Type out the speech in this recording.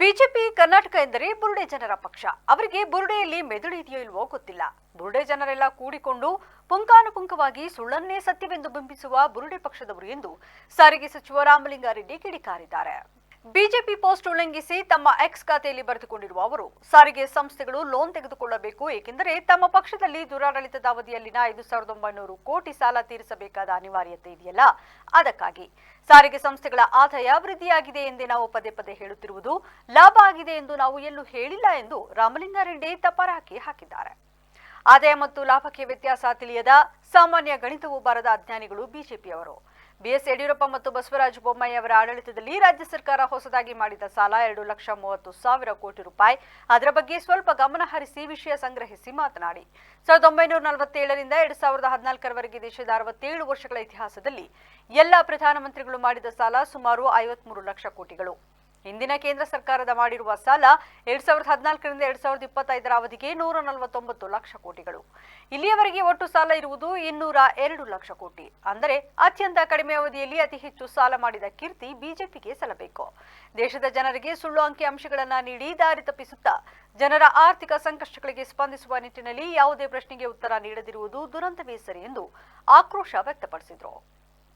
BJP Karnataka ಎಂದರೆ ಬುರುಡೆ ಜನರ ಪಕ್ಷ. ಅವರಿಗೆ ಬುರುಡೆಯಲ್ಲಿ ಮೆದುಳು ಇದೆಯೋ ಇಲ್ವೋ ಗೊತ್ತಿಲ್ಲ. ಬುರುಡೆ ಜನರೆಲ್ಲ ಕೂಡಿಕೊಂಡು ಪುಂಕಾನುಪುಂಕವಾಗಿ ಸುಳ್ಳನ್ನೇ ಸತ್ಯವೆಂದು ಬಿಂಬಿಸುವ ಬುರುಡೆ ಪಕ್ಷದವರು ಎಂದು ಸಾರಿಗೆ ಸಚಿವ ರಾಮಲಿಂಗಾರೆಡ್ಡಿ ಕಿಡಿಕಾರಿದ್ದಾರೆ. ಬಿಜೆಪಿ ಪೋಸ್ಟ್ ಉಲ್ಲಂಘಿಸಿ ತಮ್ಮ ಎಕ್ಸ್ ಖಾತೆಯಲ್ಲಿ ಬರೆದುಕೊಂಡಿರುವ ಅವರು, ಸಾರಿಗೆ ಸಂಸ್ಥೆಗಳು ಲೋನ್ ತೆಗೆದುಕೊಳ್ಳಬೇಕು, ಏಕೆಂದರೆ ತಮ್ಮ ಪಕ್ಷದಲ್ಲಿ ದುರಾಡಳಿತದ ಅವಧಿಯಲ್ಲಿನ ಐದು ಸಾವಿರದ ಒಂಬೈನೂರು ಕೋಟಿ ಸಾಲ ತೀರಿಸಬೇಕಾದ ಅನಿವಾರ್ಯತೆ ಇದೆಯಲ್ಲ. ಅದಕ್ಕಾಗಿ ಸಾರಿಗೆ ಸಂಸ್ಥೆಗಳ ಆದಾಯ ವೃದ್ಧಿಯಾಗಿದೆ ಎಂದೇ ನಾವು ಪದೇ ಪದೇ ಹೇಳುತ್ತಿರುವುದು, ಲಾಭ ಆಗಿದೆ ಎಂದು ನಾವು ಎಲ್ಲೂ ಹೇಳಿಲ್ಲ ಎಂದು ರಾಮಲಿಂಗಾರೆಡ್ಡಿ ತಪರಾಕಿ ಹಾಕಿದ್ದಾರೆ. ಆದಾಯ ಮತ್ತು ಲಾಭಕ್ಕೆ ವ್ಯತ್ಯಾಸ ತಿಳಿಯದ ಸಾಮಾನ್ಯ ಗಣಿತವೂ ಬಾರದ ಅಜ್ಞಾನಿಗಳು ಬಿಜೆಪಿಯವರು. ಬಿಎಸ್ ಯಡಿಯೂರಪ್ಪ ಮತ್ತು ಬಸವರಾಜ ಬೊಮ್ಮಾಯಿ ಅವರ ಆಡಳಿತದಲ್ಲಿ ರಾಜ್ಯ ಸರ್ಕಾರ ಹೊಸದಾಗಿ ಮಾಡಿದ ಸಾಲ ಎರಡು ಲಕ್ಷ ಮೂವತ್ತು ಸಾವಿರ ಕೋಟಿ ರೂಪಾಯಿ. ಅದರ ಬಗ್ಗೆ ಸ್ವಲ್ಪ ಗಮನ ಹರಿಸಿ ವಿಷಯ ಸಂಗ್ರಹಿಸಿ ಮಾತನಾಡಿ. ಸಾವಿರದ ಒಂಬೈನೂರ ನಲವತ್ತೇಳರಿಂದ ಎರಡ್ ಸಾವಿರದ ಹದಿನಾಲ್ಕರವರೆಗೆ ದೇಶದ ಅರವತ್ತೇಳು ವರ್ಷಗಳ ಇತಿಹಾಸದಲ್ಲಿ ಎಲ್ಲ ಪ್ರಧಾನಮಂತ್ರಿಗಳು ಮಾಡಿದ ಸಾಲ ಸುಮಾರು ಐವತ್ಮೂರು ಲಕ್ಷ ಕೋಟಿಗಳು. ಹಿಂದಿನ ಕೇಂದ್ರ ಸರ್ಕಾರದ ಮಾಡಿರುವ ಸಾಲ ಎರಡ್ ಸಾವಿರದ ಹದಿನಾಲ್ಕರಿಂದ ಎರಡ್ ಸಾವಿರದ ಇಪ್ಪತ್ತೈದರ ಅವಧಿಗೆ ನೂರ ನಲವತ್ತೊಂಬತ್ತು ಲಕ್ಷ ಕೋಟಿಗಳು. ಇಲ್ಲಿಯವರೆಗೆ ಒಟ್ಟು ಸಾಲ ಇರುವುದು ಇನ್ನೂರ ಎರಡು ಲಕ್ಷ ಕೋಟಿ. ಅಂದರೆ ಅತ್ಯಂತ ಕಡಿಮೆ ಅವಧಿಯಲ್ಲಿ ಅತಿ ಹೆಚ್ಚು ಸಾಲ ಮಾಡಿದ ಕೀರ್ತಿ ಬಿಜೆಪಿಗೆ ಸಲ್ಲಬೇಕು. ದೇಶದ ಜನರಿಗೆ ಸುಳ್ಳು ಅಂಕಿಅಂಶಗಳನ್ನ ನೀಡಿ ದಾರಿ ತಪ್ಪಿಸುತ್ತಾ ಜನರ ಆರ್ಥಿಕ ಸಂಕಷ್ಟಗಳಿಗೆ ಸ್ಪಂದಿಸುವ ನಿಟ್ಟಿನಲ್ಲಿ ಯಾವುದೇ ಪ್ರಶ್ನೆಗೆ ಉತ್ತರ ನೀಡದಿರುವುದು ದುರಂತವೇ ಸರಿ ಎಂದು ಆಕ್ರೋಶ ವ್ಯಕ್ತಪಡಿಸಿದರು.